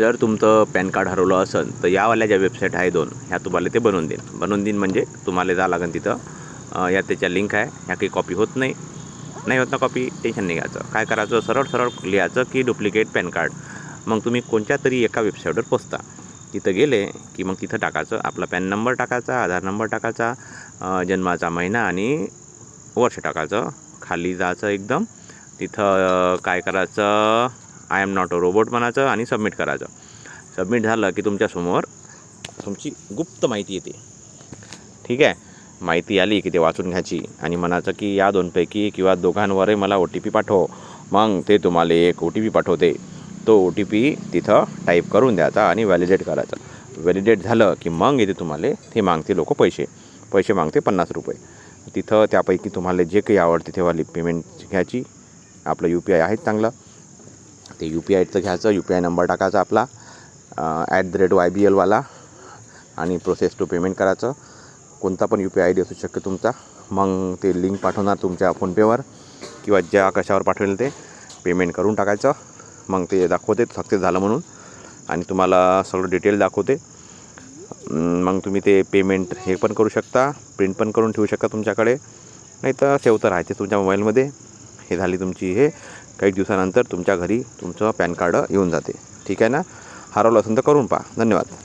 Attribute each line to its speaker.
Speaker 1: जर तुमचं pan card हरवलं असेल तर यावाल्या ज्या वेबसाईट आहे दोन ह्या तुम्हाला ते बनवून देईन. बनवून देईन म्हणजे तुम्हाला जा लागेल तिथं. या त्याच्या लिंक आहे. ह्या काही कॉपी होत नाही. नाही होत ना कॉपी टेन्शन नाही घ्यायचं. काय करायचं? सरळ सरळ लिहायचं की डुप्लिकेट पॅन कार्ड. मग तुम्ही कोणत्या तरी एका वेबसाईटवर पोचता. तिथं गेले की मग तिथं टाकायचं. आपला पॅन नंबर टाकायचा आधार नंबर टाकायचा जन्माचा महिना आणि वर्ष टाकायचं. खाली जायचं एकदम. तिथं काय करायचं? I am not a robot म्हणायचं आणि सबमिट करायचं. सबमिट झालं की तुमच्यासमोर तुमची गुप्त माहिती येते. ठीक आहे? माहिती आली की ते वाचून घ्यायची आणि म्हणायचं की या दोनपैकी किंवा दोघांवरही मला ओ टी पी पाठव. मग ते तुम्हाला एक ओ टी पी पाठवते. तो ओ टी पी तिथं टाईप करून द्यायचा आणि व्हॅलिडेट करायचा. व्हॅलिडेट झालं की मग येते तुम्हाला ते मागते लोक पैसे. पैसे मागते पन्नास रुपये. तिथं त्यापैकी तुम्हाला जे काही आवडते तेव्हा पेमेंट घ्यायची. आपलं यू पी आय आहे चांगलं. ते यू पी आयचं घ्यायचं यू पी आय नंबर टाकायचा आपला at the rate Y B एलवाला आणि प्रोसेस टू पेमेंट करायचं. कोणता पण यू पी आय डी असू शकतो तुमचा. मग ते लिंक पाठवणार तुमच्या फोनपेवर किंवा ज्या कशावर पाठवेल ते पेमेंट करून टाकायचं. मग ते दाखवते सक्सेस झालं म्हणून. आणि तुम्हाला सगळं डिटेल दाखवते. मग तुम्ही ते पेमेंट हे पण करू शकता प्रिंट पण करून ठेवू शकता तुमच्याकडे. नाही तर सेव तर राहते तुमच्या मोबाईलमध्ये हे झाली तुमची हे. काही दिवसानंतर तुमच्या घरी तुमचं पॅन कार्ड येऊन जाते. ठीक आहे ना? हरवलं असेल तर करून पहा. धन्यवाद.